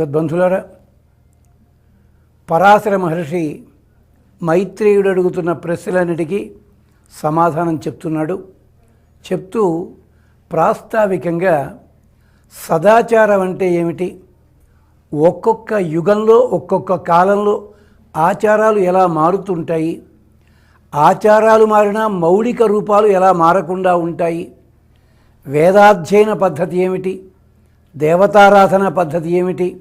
జగద్బంధులారా పరాశర మహర్షి మైత్రేయుడు అడుగుతున్న ప్రశ్నలన్నిటికీ సమాధానం చెప్తున్నాడు. చెప్తూ ప్రాస్తావికంగా సదాచారం అంటే ఏమిటి? ఒక్కొక్క యుగంలో ఒక్కొక్క కాలంలో ఆచారాలు ఎలా మారుతుంటాయి? ఆచారాలు మారినా మౌలిక రూపాలు ఎలా మారకుండా ఉంటాయి? వేదాధ్యయన పద్ధతి ఏమిటి? దేవతారాధన పద్ధతి ఏమిటి?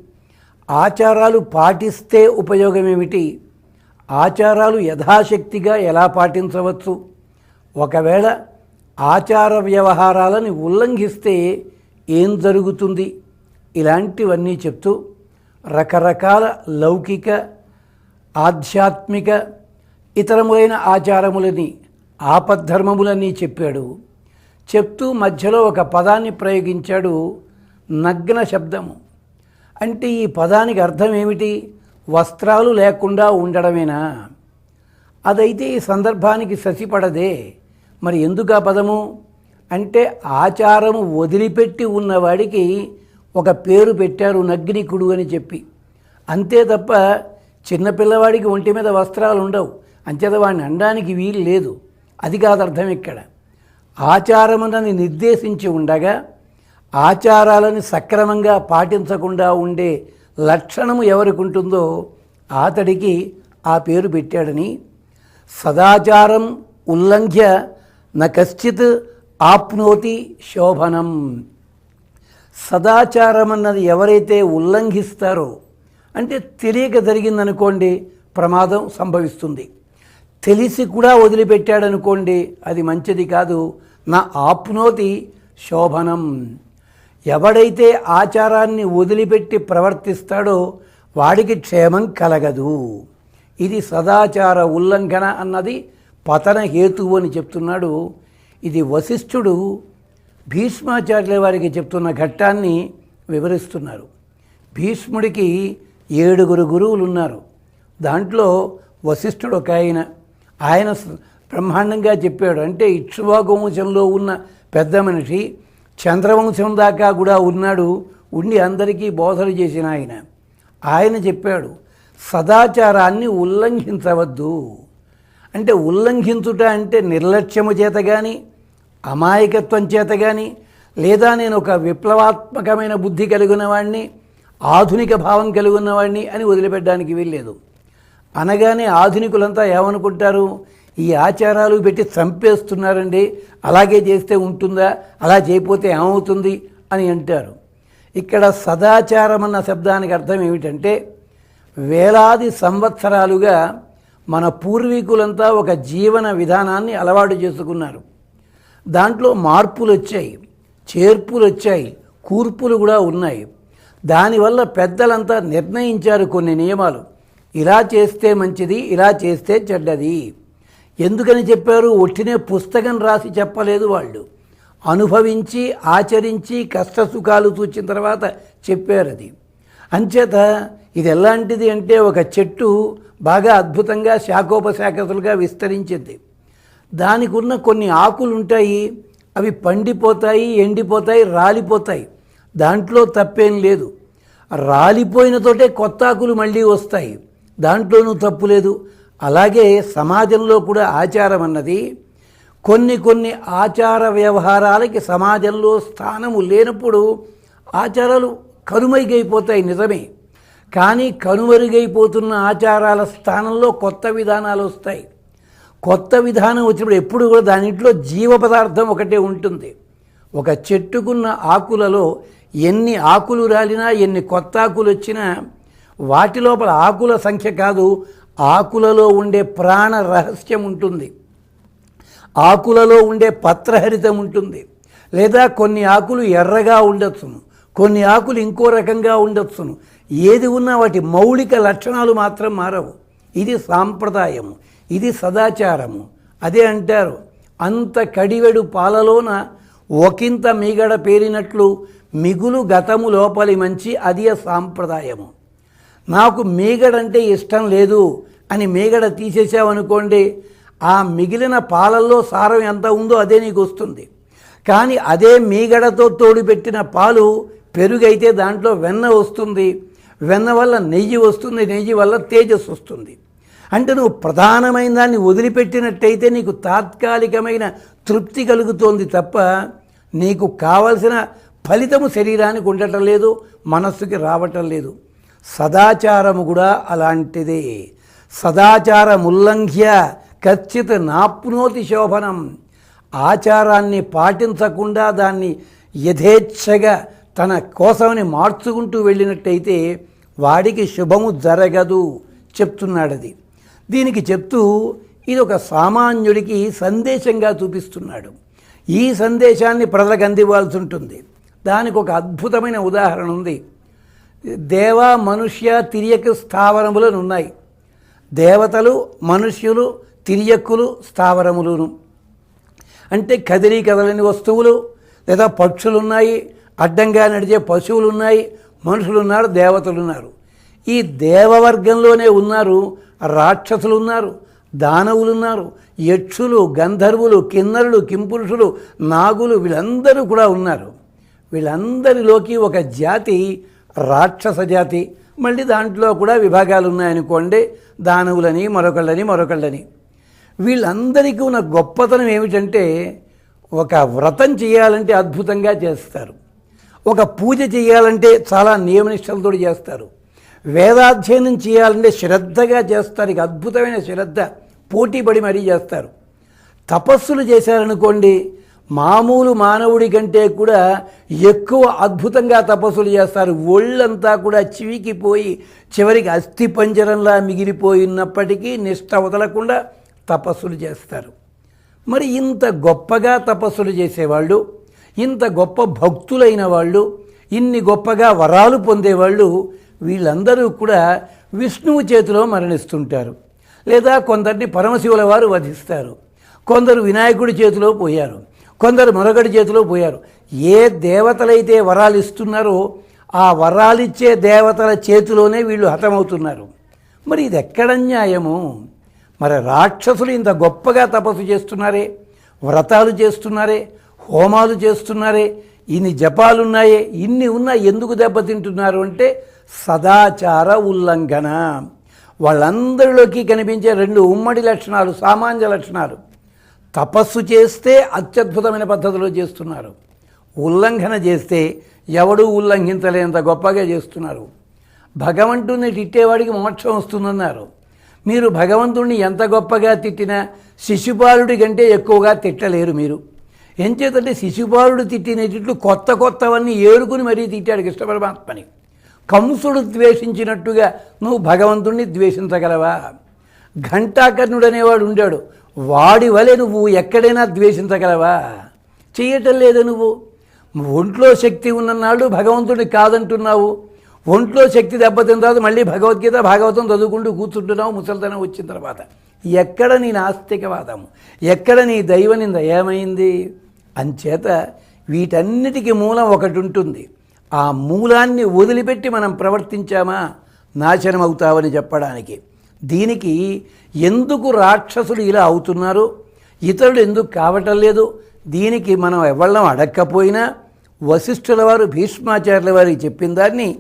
ఆచారాలు పాటిస్తే ఉపయోగం ఏమిటి ఆచారాలు యథాశక్తిగా ఎలా పాటించవచ్చు? ఒకవేళ ఆచార వ్యవహారాలని ఉల్లంఘిస్తే ఏం జరుగుతుంది? ఇలాంటివన్నీ చెప్తూ రకరకాల లౌకిక ఆధ్యాత్మిక ఇతరములైన ఆచారములని ఆపద్ధర్మములని చెప్పాడు. చెప్తూ మధ్యలో ఒక పదాన్ని ప్రయోగించాడు నగ్న శబ్దము. అంటే ఈ పదానికి అర్థం ఏమిటి? వస్త్రాలు లేకుండా ఉండడమేనా? అదైతే ఈ సందర్భానికి ససిపడదే. మరి ఎందుకు ఆ పదము? అంటే ఆచారము వదిలిపెట్టి ఉన్నవాడికి ఒక పేరు పెట్టారు నగ్నికుడు అని చెప్పి. అంతే తప్ప చిన్నపిల్లవాడికి ఒంటి మీద వస్త్రాలు ఉండవు. అంచేత వాడిని అనడానికి వీలు లేదు. అది కాదు అర్థం ఇక్కడ. ఆచారమునని నిర్దేశించి ఉండగా ఆచారాలని సక్రమంగా పాటించకుండా ఉండే లక్షణము ఎవరికి ఉంటుందో అతడికి ఆ పేరు పెట్టాడని. సదాచారం ఉల్లంఘ్య న కశ్చిత్ ఆప్నోతి శోభనం. సదాచారం అన్నది ఎవరైతే ఉల్లంఘిస్తారో అంటే తెలియక జరిగిందనుకోండి ప్రమాదం సంభవిస్తుంది. తెలిసి కూడా వదిలిపెట్టాడనుకోండి అది మంచిది కాదు. నా ఆప్నోతి శోభనం. ఎవడైతే ఆచారాన్ని వదిలిపెట్టి ప్రవర్తిస్తాడో వాడికి క్షేమం కలగదు. ఇది సదాచార ఉల్లంఘన అన్నది పతన హేతువు అని చెప్తున్నాడు. ఇది వశిష్ఠుడు భీష్మాచార్యుల వారికి చెప్తున్న ఘట్టాన్ని వివరిస్తున్నారు. భీష్ముడికి ఏడుగురు గురువులు ఉన్నారు దాంట్లో వశిష్ఠుడు ఒక ఆయన. ఆయన బ్రహ్మాండంగా చెప్పాడు. అంటే ఇక్ష్వాకు వంశంలో ఉన్న పెద్ద మనిషి చంద్రవంశం దాకా కూడా ఉన్నాడు ఉండి అందరికీ బోధలు చేసిన ఆయన. ఆయన చెప్పాడు సదాచారాన్ని ఉల్లంఘించవద్దు. అంటే ఉల్లంఘించుట అంటే నిర్లక్ష్యము చేత కానీ అమాయకత్వం చేత కానీ లేదా నేను ఒక విప్లవాత్మకమైన బుద్ధి కలిగిన వాడిని ఆధునిక భావం కలిగి ఉన్నవాడిని అని వదిలిపెట్టడానికి వీల్లేదు. అనగానే ఆధునికులంతా ఏమనుకుంటారు? ఈ ఆచారాలు పెట్టి చంపేస్తున్నారండి. అలాగే చేస్తే ఉంటుందా? అలా చేయకపోతే ఏమవుతుంది? అని అంటారు. ఇక్కడ సదాచారం అన్న శబ్దానికి అర్థం ఏమిటంటే వేలాది సంవత్సరాలుగా మన పూర్వీకులంతా ఒక జీవన విధానాన్ని అలవాటు చేసుకున్నారు. దాంట్లో మార్పులు వచ్చాయి చేర్పులు వచ్చాయి కూర్పులు కూడా ఉన్నాయి. దానివల్ల పెద్దలంతా నిర్ణయించారు కొన్ని నియమాలు. ఇలా చేస్తే మంచిది ఇలా చేస్తే చెడ్డది. ఎందుకని చెప్పారు? ఒట్టినే పుస్తకం రాసి చెప్పలేదు వాళ్ళు. అనుభవించి ఆచరించి కష్టసుఖాలు చూచిన తర్వాత చెప్పారు అది. అంచేత ఇది ఎలాంటిది అంటే ఒక చెట్టు బాగా అద్భుతంగా శాఖోపశాఖలుగా విస్తరించింది. దానికి ఉన్న కొన్ని ఆకులు ఉంటాయి అవి పండిపోతాయి ఎండిపోతాయి రాలిపోతాయి. దాంట్లో తప్పేం లేదు. రాలిపోయిన తోటే కొత్త ఆకులు మళ్ళీ వస్తాయి. దాంట్లోనూ తప్పు లేదు. అలాగే సమాజంలో కూడా ఆచారం అన్నది కొన్ని కొన్ని ఆచార వ్యవహారాలకి సమాజంలో స్థానము లేనప్పుడు ఆచారాలు కనుమరుగైపోతాయి నిజమే. కానీ కనుమరుగైపోతున్న ఆచారాల స్థానంలో కొత్త విధానాలు వస్తాయి. కొత్త విధానం వచ్చినప్పుడు ఎప్పుడు కూడా దానింట్లో జీవ పదార్థం ఒకటే ఉంటుంది. ఒక చెట్టుకున్న ఆకులలో ఎన్ని ఆకులు రాలినా ఎన్ని కొత్త ఆకులు వచ్చినా వాటి లోపల ఆకుల సంఖ్య కాదు ఆకులలో ఉండే ప్రాణ రహస్యం ఉంటుంది. ఆకులలో ఉండే పత్రహరితం ఉంటుంది. లేదా కొన్ని ఆకులు ఎర్రగా ఉండొచ్చును. కొన్ని ఆకులు ఇంకో రకంగా ఉండొచ్చును. ఏది ఉన్నా వాటి మౌలిక లక్షణాలు మాత్రం మారవు. ఇది సాంప్రదాయము. ఇది సదాచారము. అదే అంటారు అంత కడివెడు పాలలోన ఒకంత మీగడ పేరినట్లు మిగులు గతము లోపలి మంచి అది సాంప్రదాయము. నాకు మీగడంటే ఇష్టం లేదు అని మీగడ తీసేసావనుకోండి ఆ మిగిలిన పాలల్లో సారం ఎంత ఉందో అదే నీకు వస్తుంది. కానీ అదే మీగడతో తోడుపెట్టిన పాలు పెరుగైతే దాంట్లో వెన్న వస్తుంది. వెన్న వల్ల నెయ్యి వస్తుంది నెయ్యి వల్ల తేజస్సు వస్తుంది. అంటే నువ్వు ప్రధానమైన దాన్ని వదిలిపెట్టినట్టయితే నీకు తాత్కాలికమైన తృప్తి కలుగుతోంది తప్ప నీకు కావలసిన ఫలితము శరీరానికి ఉండటం లేదు మనస్సుకి రావటం లేదు. సదాచారము కూడా అలాంటిదే. సదాచారముల్లంఘ్య ఖచ్చిత నాప్నోతి శోభనం. ఆచారాన్ని పాటించకుండా దాన్ని యథేచ్ఛగా తన కోసమని మార్చుకుంటూ వెళ్ళినట్టయితే వాడికి శుభము జరగదు చెప్తున్నాడు అది దీనికి చెప్తూ ఇది ఒక సామాన్యుడికి సందేశంగా చూపిస్తున్నాడు. ఈ సందేశాన్ని ప్రజలకు అందివ్వాల్సి ఉంటుంది. దానికి ఒక అద్భుతమైన ఉదాహరణ ఉంది. దేవ మనుష్య తిరియక స్థావరములను ఉన్నాయి. దేవతలు మనుష్యులు తిరియక్కులు స్థావరములును. అంటే కదిలి కదలని వస్తువులు లేదా పక్షులు ఉన్నాయి అడ్డంగా నడిచే పశువులు ఉన్నాయి మనుషులు ఉన్నారు దేవతలు ఉన్నారు ఈ దేవవర్గంలోనే ఉన్నారు రాక్షసులు ఉన్నారు దానవులు ఉన్నారు యక్షులు గంధర్వులు కిన్నరులు కింపురుషులు నాగులు వీళ్ళందరూ కూడా ఉన్నారు. వీళ్ళందరిలోకి ఒక జాతి రాక్షస జాతి. మళ్ళీ దాంట్లో కూడా విభాగాలు ఉన్నాయనుకోండి దానవులని మరొకళ్ళని మరొకళ్ళని. వీళ్ళందరికీ ఉన్న గొప్పతనం ఏమిటంటే ఒక వ్రతం చేయాలంటే అద్భుతంగా చేస్తారు. ఒక పూజ చేయాలంటే చాలా నియమనిష్టలతో చేస్తారు. వేదాధ్యయనం చేయాలంటే శ్రద్ధగా చేస్తారు. ఇక అద్భుతమైన శ్రద్ధ. పోటీపడి మరీ చేస్తారు. తపస్సులు చేశారనుకోండి మామూలు మానవుడి కంటే కూడా ఎక్కువ అద్భుతంగా తపస్సులు చేస్తారు. ఒళ్ళంతా కూడా చివికిపోయి చివరికి అస్థి పంజరంలా మిగిలిపోయినప్పటికీ నిష్ట వదలకుండా తపస్సులు చేస్తారు. మరి ఇంత గొప్పగా తపస్సులు చేసేవాళ్ళు ఇంత గొప్ప భక్తులైన వాళ్ళు ఇన్ని గొప్పగా వరాలు పొందేవాళ్ళు వీళ్ళందరూ కూడా విష్ణువు చేతిలో మరణిస్తుంటారు. లేదా కొందరిని పరమశివుల వారు వధిస్తారు. కొందరు వినాయకుడి చేతిలో పోయారు. కొందరు మరొకటి చేతిలో పోయారు. ఏ దేవతలైతే వరాలు ఇస్తున్నారో ఆ వరాలిచ్చే దేవతల చేతిలోనే వీళ్ళు హతమవుతున్నారు. మరి ఇది ఎక్కడ న్యాయము? మరి రాక్షసులు ఇంత గొప్పగా తపస్సు చేస్తున్నారే వ్రతాలు చేస్తున్నారే హోమాలు చేస్తున్నారే ఇన్ని జపాలున్నాయే ఇన్ని ఉన్నా ఎందుకు దెబ్బతింటున్నారు అంటే సదాచార ఉల్లంఘన. వాళ్ళందరిలోకి కనిపించే రెండు ఉమ్మడి లక్షణాలు సామాన్య లక్షణాలు. తపస్సు చేస్తే అత్యద్భుతమైన పద్ధతిలో చేస్తున్నారు. ఉల్లంఘన చేస్తే ఎవడూ ఉల్లంఘించలేనంత గొప్పగా చేస్తున్నారు. భగవంతుణ్ణి తిట్టేవాడికి మోక్షం వస్తుందన్నారు. మీరు భగవంతుణ్ణి ఎంత గొప్పగా తిట్టినా శిశుపాలుడి కంటే ఎక్కువగా తిట్టలేరు మీరు. ఎంచేతంటే శిశుపాలుడు తిట్టినట్లు కొత్త కొత్తవన్నీ ఏరుకుని మరీ తిట్టాడు కృష్ణ పరమాత్మని. కంసుడు ద్వేషించినట్టుగా నువ్వు భగవంతుణ్ణి ద్వేషించగలవా? ఘంటాకర్ణుడు అనేవాడు ఉండాడు. వాడి వలె నువ్వు ఎక్కడైనా ద్వేషించగలవా? చేయటం లేదు నువ్వు. ఒంట్లో శక్తి ఉన్ననాడు భగవంతుడిని కాదంటున్నావు. ఒంట్లో శక్తి దెబ్బతిన తర్వాత మళ్ళీ భగవద్గీత భాగవతం చదువుకుంటూ కూర్చుంటున్నావు ముసలితనం వచ్చిన తర్వాత. ఎక్కడ నీ నాస్తికవాదము? ఎక్కడ నీ దైవనింద ఏమైంది? అంచేత వీటన్నిటికీ మూలం ఒకటి ఉంటుంది ఆ మూలాన్ని వదిలిపెట్టి మనం ప్రవర్తించామా? నాశనం అవుతావని చెప్పడానికి. దీనికి ఎందుకు రాక్షసులు ఇలా అవుతున్నారు? ఇతరులు ఎందుకు కావటం లేదు? దీనికి మనం ఎవళ్ళం అడక్కపోయినా వశిష్ఠుల వారు భీష్మాచార్యుల వారికి చెప్పిన దాన్ని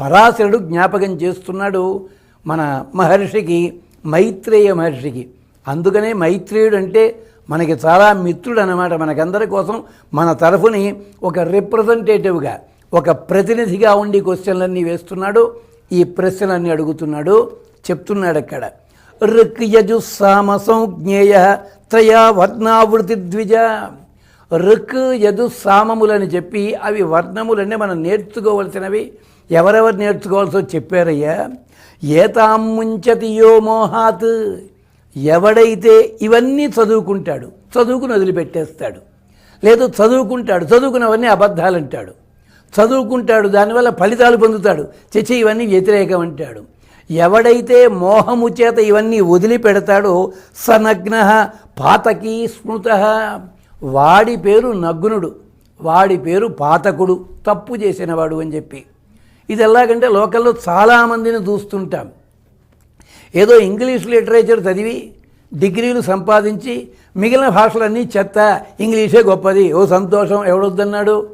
పరాశరుడు జ్ఞాపకం చేస్తున్నాడు మన మహర్షికి మైత్రేయ మహర్షికి. అందుకనే మైత్రేయుడు అంటే మనకి చాలా మిత్రుడు అనమాట మనకందరి కోసం. మన తరఫుని ఒక రిప్రజెంటేటివ్గా ఒక ప్రతినిధిగా ఉండి క్వశ్చన్లన్నీ వేస్తున్నాడు. ఈ ప్రశ్నలన్నీ అడుగుతున్నాడు. చెప్తున్నాడు అక్కడ ఋక్ యజు సామ సంజ్ఞేయ త్రయా వర్ణావృతి ద్విజ ఋక్ యజు సామములని చెప్పి అవి వర్ణములన్నీ మనం నేర్చుకోవలసినవి. ఎవరెవరు నేర్చుకోవాల్సో చెప్పారయ్యా? ఏతాముంచతి యో మోహాత్. ఎవడైతే ఇవన్నీ చదువుకుంటాడు చదువుకుని వదిలిపెట్టేస్తాడు. లేదు చదువుకుంటాడు చదువుకున్నవన్నీ అబద్ధాలు అంటాడు చదువుకుంటాడు దానివల్ల ఫలితాలు పొందుతాడు. చచ్చి ఇవన్నీ వ్యతిరేకం అంటాడు. ఎవడైతే మోహము చేత ఇవన్నీ వదిలిపెడతాడో సనగ్న పాతకి స్మృత. వాడి పేరు నగ్నుడు వాడి పేరు పాతకుడు తప్పు చేసినవాడు అని చెప్పి. ఇది ఎలాగంటే లోకల్లో చాలామందిని చూస్తుంటాం. ఏదో ఇంగ్లీష్ లిటరేచర్ చదివి డిగ్రీలు సంపాదించి మిగిలిన భాషలన్నీ చెత్త ఇంగ్లీషే గొప్పది. ఓ సంతోషం ఎవడొద్దన్నాడు?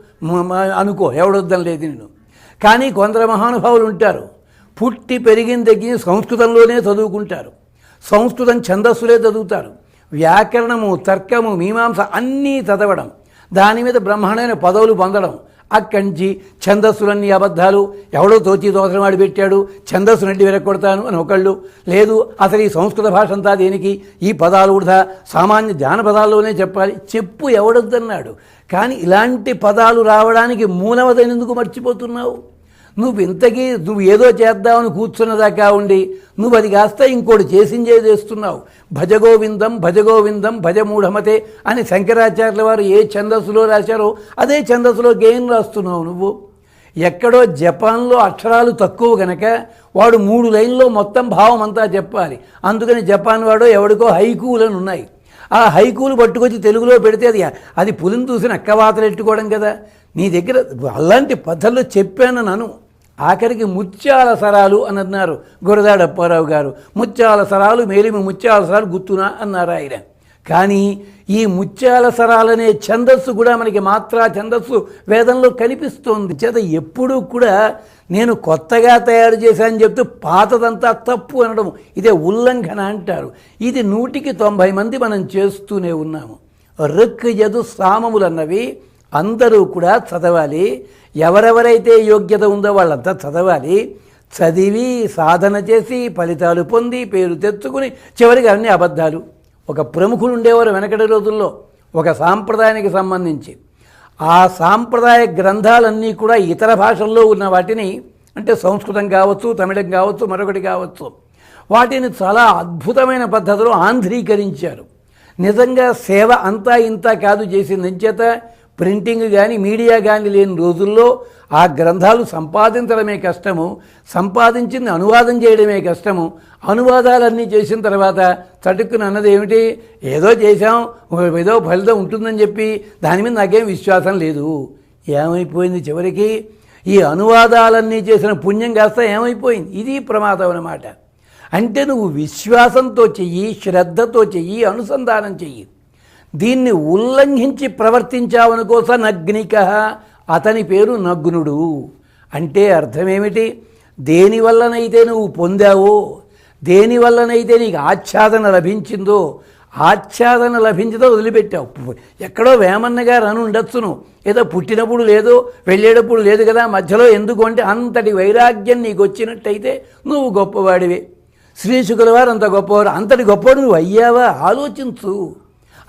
అనుకో ఎవడొద్దని లేదు నేను కానీ కొందరు మహానుభావులు ఉంటారు. పుట్టి పెరిగిన దగ్గర సంస్కృతంలోనే చదువుకుంటారు. సంస్కృతం ఛందస్సులే చదువుతారు. వ్యాకరణము తర్కము మీమాంస అన్నీ చదవడం. దాని మీద బ్రహ్మాండమైన పదవులు పొందడం. అక్కడి నుంచి ఛందస్సులన్నీ అబద్ధాలు. ఎవడో తోచి దోసరం వాడి పెట్టాడు ఛందస్సు నడ్డి వెరక్కొడతాను అని ఒకళ్ళు. లేదు అసలు ఈ సంస్కృత భాష అంతా దేనికి? ఈ పదాలు కూడా సామాన్య జానపదాల్లోనే చెప్పాలి. చెప్పు ఎవడొద్దన్నాడు. కానీ ఇలాంటి పదాలు రావడానికి మూలవదైనందుకు మర్చిపోతున్నావు. నువ్వు ఇంతకీ నువ్వు ఏదో చేద్దామని కూర్చున్నదాకా ఉండి నువ్వు అది కాస్త ఇంకోటి చేసింజే చేస్తున్నావు. భజగోవిందం భజగోవిందం భజమూఢమతే అని శంకరాచార్యుల వారు ఏ ఛందస్సులో రాశారో అదే ఛందస్సులో గేయం రాస్తున్నావు నువ్వు? ఎక్కడో జపాన్లో అక్షరాలు తక్కువ గనక వాడు మూడు లైన్లో మొత్తం భావం అంతా చెప్పాలి. అందుకని జపాన్ వాడో ఎవడికో హైకూలని ఉన్నాయి. ఆ హైకూలు పట్టుకొచ్చి తెలుగులో పెడితే అది అది పులిని చూసిన అక్కవాతలు ఎట్టుకోవడం కదా? నీ దగ్గర అలాంటి పద్ధతిలో చెప్పాను నన్ను ఆఖరికి ముత్యాల సరాలు అని అన్నారు గురదాడ అప్పారావు గారు. ముత్యాల సరాలు మేలిమి ముత్యాల సరాలు గుర్తునా అన్నారు ఆయన. కానీ ఈ ముత్యాల సరాలనే ఛందస్సు కూడా మనకి మాత్రా ఛందస్సు వేదంలో కనిపిస్తోంది. చేత ఎప్పుడూ కూడా నేను కొత్తగా తయారు చేశానని చెప్తూ పాతదంతా తప్పు అనడం ఇదే ఉల్లంఘన అంటారు. ఇది నూటికి తొంభై మంది మనం చేస్తూనే ఉన్నాము. రుక్ యదు సామములు అన్నవి అందరూ కూడా చదవాలి. ఎవరెవరైతే యోగ్యత ఉందో వాళ్ళంతా చదవాలి. చదివి సాధన చేసి ఫలితాలు పొంది పేరు తెచ్చుకుని చివరికి అన్ని అబద్ధాలు. ఒక ప్రముఖులు ఉండేవారు వెనకటి రోజుల్లో ఒక సాంప్రదాయానికి సంబంధించి. ఆ సాంప్రదాయ గ్రంథాలన్నీ కూడా ఇతర భాషల్లో ఉన్న వాటిని అంటే సంస్కృతం కావచ్చు తమిళం కావచ్చు మరొకటి కావచ్చు వాటిని చాలా అద్భుతమైన పద్ధతిలో ఆంధ్రీకరించారు. నిజంగా సేవ అంతా ఇంత కాదు చేసింది. చేత ప్రింటింగ్ కానీ మీడియా కానీ లేని రోజుల్లో ఆ గ్రంథాలు సంపాదించడమే కష్టము సంపాదించింది అనువాదం చేయడమే కష్టము అనువాదాలన్నీ చేసిన తర్వాత చటుక్కున అన్నది ఏమిటి? ఏదో చేశాం ఏదో ఫలితం ఉంటుందని చెప్పి దాని మీద నాకేం విశ్వాసం లేదు. ఏమైపోయింది చివరికి? ఈ అనువాదాలన్నీ చేసిన పుణ్యం కాస్త ఏమైపోయింది? ఇది ప్రమాదం అన్నమాట. అంటే నువ్వు విశ్వాసంతో చెయ్యి శ్రద్ధతో చెయ్యి అనుసంధానం చెయ్యి. దీన్ని ఉల్లంఘించి ప్రవర్తించావనుకోస నగ్నిక. అతని పేరు నగ్నుడు. అంటే అర్థమేమిటి? దేనివల్లనైతే నువ్వు పొందావో దేనివల్లనైతే నీకు ఆచ్ఛాదన లభించిందో ఆచ్ఛాదన లభించదో వదిలిపెట్టావు. ఎక్కడో వేమన్న గారు అని ఉండొచ్చును. ఏదో పుట్టినప్పుడు లేదో వెళ్ళేటప్పుడు లేదు కదా మధ్యలో ఎందుకు అంటే అంతటి వైరాగ్యం నీకు వచ్చినట్టయితే నువ్వు గొప్పవాడివే. శ్రీశుకుల వారు అంత గొప్పవారు. అంతటి గొప్పవాడు నువ్వు అయ్యావా? ఆలోచించు.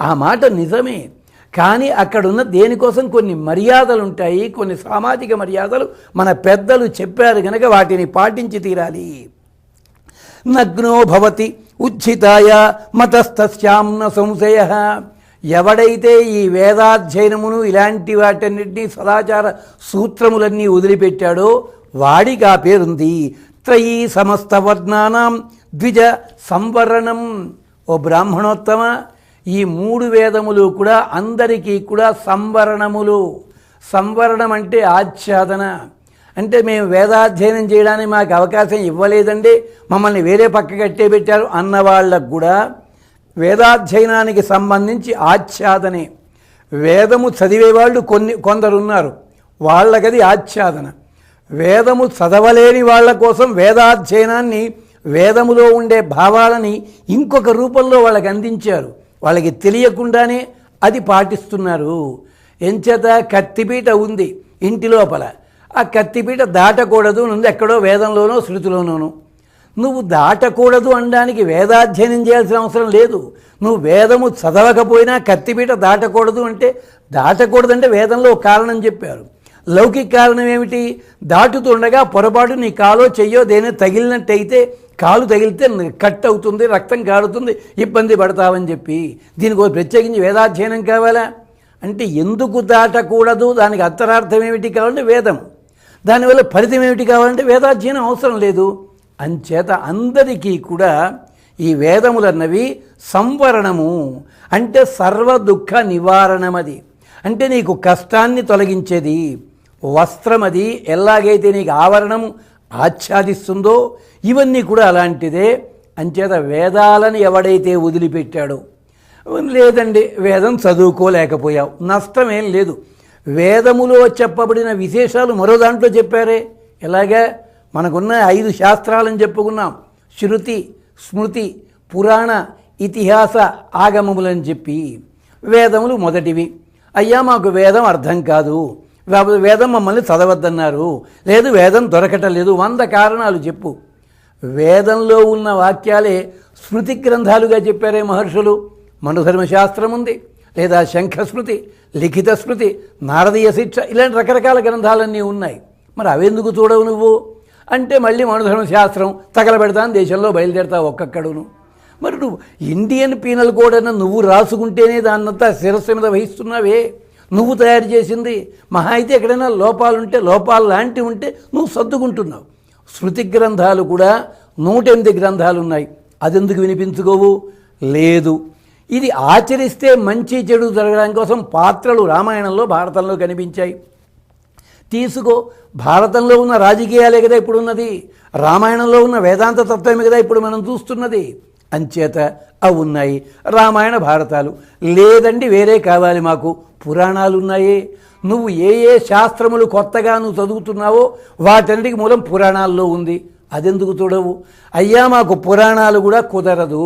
ఆ మాట నిజమే. కానీ అక్కడున్న దేనికోసం కొన్ని మర్యాదలు ఉంటాయి కొన్ని సామాజిక మర్యాదలు మన పెద్దలు చెప్పారు కనుక వాటిని పాటించి తీరాలి. నగ్నో భవతి ఉచ్ఛితాయ మతస్థస్యామ్న సంశయ. ఎవడైతే ఈ వేదాధ్యయనమును ఇలాంటి వాటన్నిటినీ సదాచార సూత్రములన్నీ వదిలిపెట్టాడో వాడికి ఆ పేరుంది. త్రయీ సమస్త వర్ణానాం ద్విజ సంవరణం. ఓ బ్రాహ్మణోత్తమ ఈ మూడు వేదములు కూడా అందరికీ కూడా సంవరణములు. సంవరణం అంటే ఆచ్ఛాదన. అంటే మేము వేదాధ్యయనం చేయడానికి మాకు అవకాశం ఇవ్వలేదండి. మమ్మల్ని వేరే పక్క కట్టే పెట్టారు అన్న వాళ్ళకు కూడా. వేదాధ్యయనానికి సంబంధించి ఆచ్ఛాదనే. వేదము చదివేవాళ్ళు కొన్ని కొందరున్నారు. వాళ్ళకది ఆచ్ఛాదన. వేదము చదవలేని వాళ్ళ కోసం వేదాధ్యయనాన్ని వేదములో ఉండే భావాలని ఇంకొక రూపంలో వాళ్ళకి అందించారు. వాళ్ళకి తెలియకుండానే అది పాటిస్తున్నారు. ఎంచేత కత్తిపీట ఉంది ఇంటి లోపల. ఆ కత్తిపీట దాటకూడదు నుండి ఎక్కడో వేదంలోనో శృతిలోనూ నువ్వు దాటకూడదు అనడానికి వేదాధ్యయనం చేయాల్సిన అవసరం లేదు. నువ్వు వేదము చదవకపోయినా కత్తిపీట దాటకూడదు అంటే దాటకూడదంటే వేదంలో ఒక కారణం చెప్పారు. లౌకిక కారణం ఏమిటి? దాటుతుండగా పొరపాటు నీ కాలో చెయ్యో దేని తగిలినట్టయితే కాలు తగిలితే కట్ అవుతుంది రక్తం కారుతుంది ఇబ్బంది పడతావని చెప్పి దీనికి ప్రత్యేకించి వేదాధ్యయనం కావాలా? అంటే ఎందుకు దాటకూడదు? దానికి అంతరార్థం ఏమిటి కావాలంటే వేదం. దానివల్ల ఫలితం ఏమిటి కావాలంటే వేదాధ్యయనం అవసరం లేదు. అంచేత అందరికీ కూడా ఈ వేదములన్నవి సంవరణము. అంటే సర్వ దుఃఖ నివారణమది. అంటే నీకు కష్టాన్ని తొలగించేది. వస్త్రమది ఎలాగైతే నీకు ఆవరణము ఆచ్ఛాదిస్తుందో ఇవన్నీ కూడా అలాంటిదే. అంచేత వేదాలను ఎవడైతే వదిలిపెట్టాడో లేదండి వేదం చదువుకోలేకపోయావు. నష్టమేం లేదు. వేదములో చెప్పబడిన విశేషాలు మరో దాంట్లో చెప్పారే. ఎలాగా? మనకున్న ఐదు శాస్త్రాలని చెప్పుకున్నాం. శృతి స్మృతి పురాణ ఇతిహాస ఆగమములని చెప్పి వేదములు మొదటివి. అయ్యా మాకు వేదం అర్థం కాదు. వేదం మమ్మల్ని చదవద్దన్నారు. లేదు వేదం దొరకటలేదు. వంద కారణాలు చెప్పు. వేదంలో ఉన్న వాక్యాలే స్మృతి గ్రంథాలుగా చెప్పారే మహర్షులు. మనుధర్మశాస్త్రం ఉంది లేదా శంఖస్మృతి లిఖిత స్మృతి నారదీయ శిక్ష ఇలాంటి రకరకాల గ్రంథాలన్నీ ఉన్నాయి. మరి అవెందుకు చూడవు నువ్వు? అంటే మళ్ళీ మనుధర్మశాస్త్రం తగలబెడతాను దేశంలో బయలుదేరతావు ఒక్కొక్కడును. మరి నువ్వు ఇండియన్ పీనల్ కోడ్ అన్న నువ్వు రాసుకుంటేనే దాన్నంతా శిరస్సు మీద వహిస్తున్నావే. నువ్వు తయారు చేసింది మహా అయితే ఎక్కడైనా లోపాలుంటే లోపాలు లాంటివి ఉంటే నువ్వు సర్దుకుంటున్నావు. శృతి గ్రంథాలు కూడా నూట ఎనిమిది గ్రంథాలు ఉన్నాయి అదెందుకు వినిపించుకోవు? లేదు. ఇది ఆచరిస్తే మంచి చెడు జరగడానికి కోసం పాత్రలు రామాయణంలో భారతంలో కనిపించాయి. తీసుకో భారతంలో ఉన్న రాజకీయాలే కదా ఇప్పుడు ఉన్నది రామాయణంలో ఉన్న వేదాంత తత్వమే కదా ఇప్పుడు మనం చూస్తున్నది. అంచేత అవి ఉన్నాయి. రామాయణ భారతాలు. లేదండి వేరే కావాలి మాకు. పురాణాలు ఉన్నాయి నువ్వు ఏ ఏ శాస్త్రములు కొత్తగా నువ్వు చదువుతున్నావో వాటన్నిటికి మూలం పురాణాల్లో ఉంది. అదెందుకు చూడవు అయ్యా మాకు పురాణాలు కూడా కుదరదు.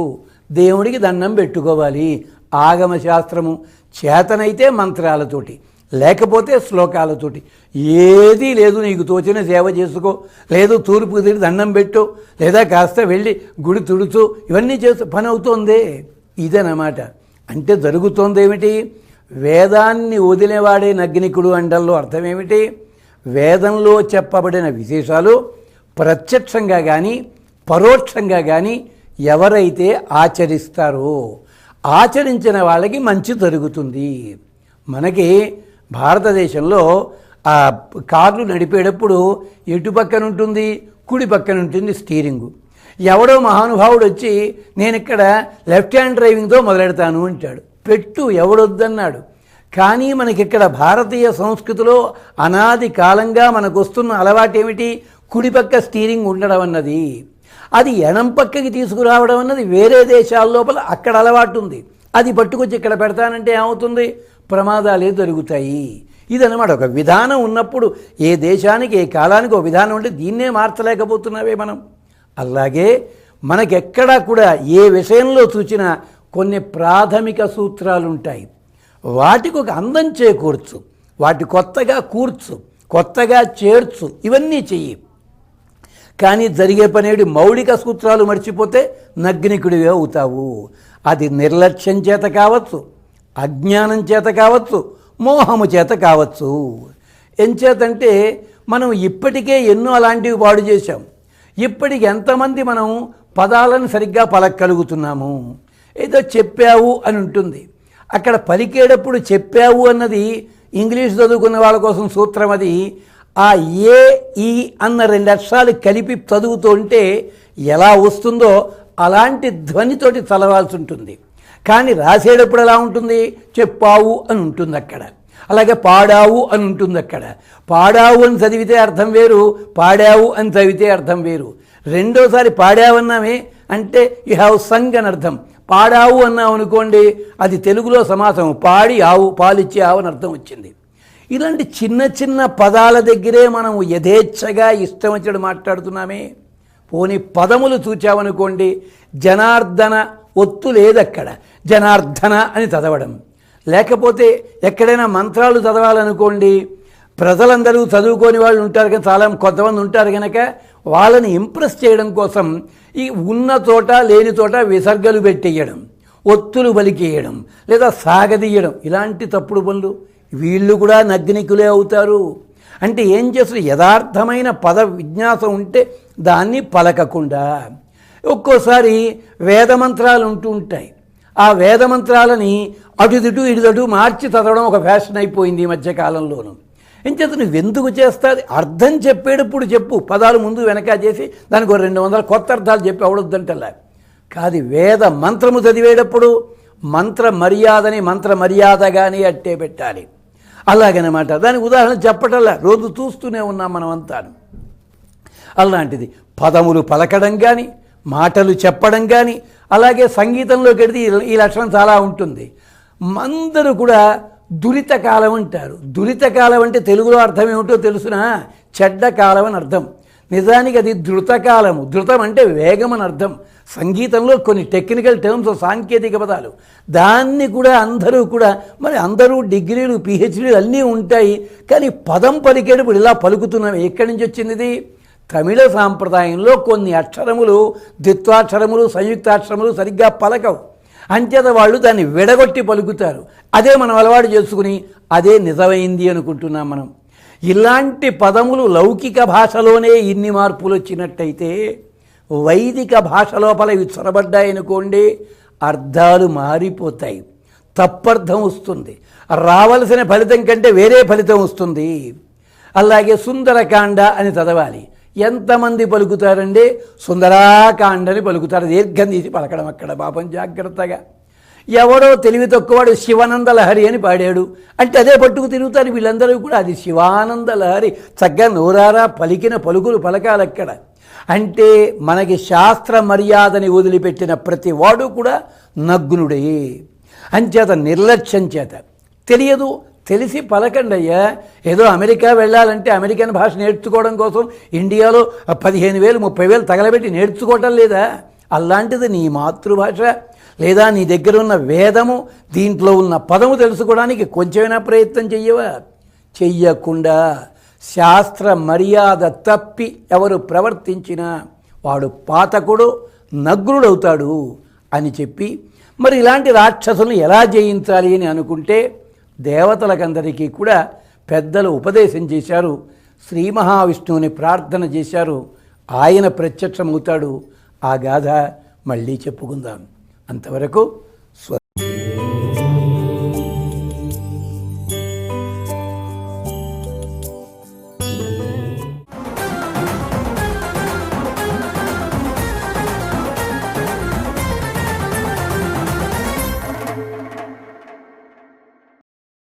దేవుడికి దండం పెట్టుకోవాలి. ఆగమ శాస్త్రము చేతనైతే మంత్రాలతోటి లేకపోతే శ్లోకాలతోటి. ఏదీ లేదు నీకు తోచిన సేవ చేసుకో. లేదు తూర్పు తిరిగి దండం పెట్టు. లేదా కాస్త వెళ్ళి గుడి తుడుచు. ఇవన్నీ చేస్తూ పని అవుతోందే ఇదనమాట అంటే జరుగుతోంది ఏమిటి వేదాన్ని వదిలేవాడే నగ్నికుడు అంటల్లో అర్థమేమిటి? వేదంలో చెప్పబడిన విశేషాలు ప్రత్యక్షంగా కానీ పరోక్షంగా కానీ ఎవరైతే ఆచరిస్తారో ఆచరించిన వాళ్ళకి మంచి జరుగుతుంది. మనకి భారతదేశంలో ఆ కార్లు నడిపేటప్పుడు ఎటు పక్కన ఉంటుంది కుడి పక్కన ఉంటుంది స్టీరింగు. ఎవడో మహానుభావుడు వచ్చి నేను ఇక్కడ లెఫ్ట్ హ్యాండ్ డ్రైవింగ్తో మొదలెడతాను అంటాడు. పెట్టు ఎవడొద్దన్నాడు. కానీ మనకి ఇక్కడ భారతీయ సంస్కృతిలో అనాది కాలంగా మనకు వస్తున్న అలవాటు ఏమిటి కుడిపక్క స్టీరింగ్ ఉండడం అన్నది. అది ఎడం పక్కకి తీసుకురావడం అన్నది వేరే దేశాల లోపల అక్కడ అలవాటు ఉంది అది పట్టుకొచ్చి ఇక్కడ పెడతానంటే ఏమవుతుంది? ప్రమాదాలే దొరుకుతాయి. ఇదనమాట ఒక విధానం ఉన్నప్పుడు ఏ దేశానికి ఏ కాలానికి ఒక విధానం ఉంటే దీన్నే మార్చలేకపోతున్నావే మనం. అలాగే మనకెక్కడా కూడా ఏ విషయంలో చూచినా కొన్ని ప్రాథమిక సూత్రాలు ఉంటాయి వాటికి ఒక అందం చేకూర్చు. వాటి కొత్తగా కూర్చు. కొత్తగా చేర్చు. ఇవన్నీ చెయ్యి. కానీ జరిగే పనేడు మౌలిక సూత్రాలు మర్చిపోతే నగ్నికుడివే అవుతావు. అది నిర్లక్ష్యం చేత కావచ్చు అజ్ఞానం చేత కావచ్చు మోహము చేత కావచ్చు. ఎంచేతంటే మనం ఇప్పటికే ఎన్నో అలాంటివి పాడు చేశాం. ఇప్పటికి ఎంతమంది మనం పదాలను సరిగ్గా పలకగలుగుతున్నాము? ఏదో చెప్పావు అని ఉంటుంది. అక్కడ పలికేటప్పుడు చెప్పావు అన్నది ఇంగ్లీష్ చదువుకున్న వాళ్ళ కోసం సూత్రం అది. ఆ ఏ ఈ అన్న రెండు అక్షరాలు కలిపి చదువుతూ ఉంటే ఎలా వస్తుందో అలాంటి ధ్వనితోటి చదవాల్సి ఉంటుంది. కానీ రాసేటప్పుడు ఎలా ఉంటుంది? చెప్పావు అని ఉంటుంది అక్కడ. అలాగే పాడావు అని ఉంటుంది అక్కడ. పాడావు అని చదివితే అర్థం వేరు పాడావు అని చదివితే అర్థం వేరు. రెండోసారి పాడావన్నామే అంటే యు హ్యావ్ సంగ్ అని అర్థం. పాడావు అన్నావు అనుకోండి అది తెలుగులో సమాసం పాడి ఆవు పాలిచ్చే ఆవు అని అర్థం వచ్చింది. ఇలాంటి చిన్న చిన్న పదాల దగ్గరే మనం యథేచ్ఛగా ఇష్టం వచ్చినట్టు మాట్లాడుతున్నామే. పోని పదములు చూచామనుకోండి జనార్దన ఒత్తు లేదక్కడ. జనార్దన అని చదవడం. లేకపోతే ఎక్కడైనా మంత్రాలు చదవాలనుకోండి ప్రజలందరూ చదువుకోని వాళ్ళు ఉంటారు కానీ చాలా కొంతమంది ఉంటారు కనుక వాళ్ళని ఇంప్రెస్ చేయడం కోసం ఈ ఉన్న చోట లేని చోట విసర్గలు పెట్టేయడం ఒత్తులు బలికేయడం లేదా సాగదీయడం ఇలాంటి తప్పుడు పనులు వీళ్ళు కూడా నగ్నికులే అవుతారు. అంటే ఏం చేస్తారు? యథార్థమైన పద విజ్ఞాసం ఉంటే దాన్ని పలకకుండా. ఒక్కోసారి వేదమంత్రాలు ఉంటూ ఉంటాయి. ఆ వేదమంత్రాలని అటుదిటు ఇటుదటు మార్చి చదవడం ఒక ఫ్యాషన్ అయిపోయింది ఈ మధ్యకాలంలోనూ ఎంచేత నువ్వు ఎందుకు చేస్తుంది అర్థం చెప్పేటప్పుడు చెప్పు. పదాలు ముందు వెనక చేసి దానికి ఒక రెండు వందల కొత్త అర్థాలు చెప్పి అవడొద్దంటలే. కాదు వేద మంత్రము చదివేటప్పుడు మంత్ర మర్యాదని మంత్ర మర్యాదగానే అట్టే పెట్టాలి. అలాగనమాట. దానికి ఉదాహరణ చెప్పటల్లా రోజు చూస్తూనే ఉన్నాం మనం అంతా అలాంటిది పదములు పలకడం కానీ మాటలు చెప్పడం కానీ అలాగే సంగీతంలోకి వెడితే ఈ లక్షణం చాలా ఉంటుంది. అందరూ కూడా దురిత కాలం అంటారు. దురిత కాలం అంటే తెలుగులో అర్థం ఏమిటో తెలుసునా? చెడ్డ కాలం అని అర్థం. నిజానికి అది ధృతకాలము. ధృతం అంటే వేగం అని అర్థం. సంగీతంలో కొన్ని టెక్నికల్ టర్మ్స్ సాంకేతిక పదాలు. దాన్ని కూడా అందరూ కూడా మరి అందరూ డిగ్రీలు పిహెచ్డీలు అన్నీ ఉంటాయి. కానీ పదం పలికేటప్పుడు ఇలా పలుకుతున్నాం. ఎక్కడి నుంచి వచ్చింది ఇది? తమిళ సాంప్రదాయంలో కొన్ని అక్షరములు ద్విత్వాక్షరములు సంయుక్తాక్షరములు సరిగ్గా పలకవు. అంచేత వాళ్ళు దాన్ని విడగొట్టి పలుకుతారు. అదే మనం అలవాటు చేసుకుని అదే నిజమైంది అనుకుంటున్నాం మనం. ఇలాంటి పదములు లౌకిక భాషలోనే ఇన్ని మార్పులు వచ్చినట్టయితే వైదిక భాష లోపల ఇవి చొరబడ్డాయనుకోండి అర్థాలు మారిపోతాయి. తప్పర్థం వస్తుంది. రావలసిన ఫలితం కంటే వేరే ఫలితం వస్తుంది. అలాగే సుందరకాండ అని చదవాలి. ఎంతమంది పలుకుతారండి? సుందరాకాండని పలుకుతారు. దీర్ఘం తీసి పలకడం అక్కడ పాపం జాగ్రత్తగా. ఎవడో తెలివి తక్కువవాడు శివానంద లహరి అని పాడాడు. అంటే అదే పట్టుకు తిరుగుతారు వీళ్ళందరూ కూడా. అది శివానంద లహరి చక్కగా నోరారా పలికిన పలుకులు పలకాలక్కడ అంటే మనకి శాస్త్ర మర్యాదని వదిలిపెట్టిన ప్రతి వాడు కూడా నగ్నుడే. అంచేత నిర్లక్ష్యం చేత. తెలియదు తెలిసి పలకండి అయ్యా. ఏదో అమెరికా వెళ్ళాలంటే అమెరికన్ భాష నేర్చుకోవడం కోసం ఇండియాలో పదిహేను వేలు ముప్పై వేలు తగలబెట్టి నేర్చుకోవటం లేదా? అలాంటిది నీ మాతృభాష లేదా నీ దగ్గర ఉన్న వేదము దీంట్లో ఉన్న పదము తెలుసుకోవడానికి కొంచెమైనా ప్రయత్నం చెయ్యవా? చెయ్యకుండా. శాస్త్ర మర్యాద తప్పి ఎవరు ప్రవర్తించినా వాడు పాతకుడు నగ్రుడవుతాడు అని చెప్పి మరి ఇలాంటి రాక్షసులను ఎలా జయించాలి అని అనుకుంటే దేవతలకందరికీ కూడా పెద్దలు ఉపదేశం చేశారు. శ్రీ మహావిష్ణువుని ప్రార్థన చేశారు. ఆయన ప్రత్యక్షమవుతాడు. ఆ గాథ మళ్ళీ చెప్పుకుందాం. అంతవరకు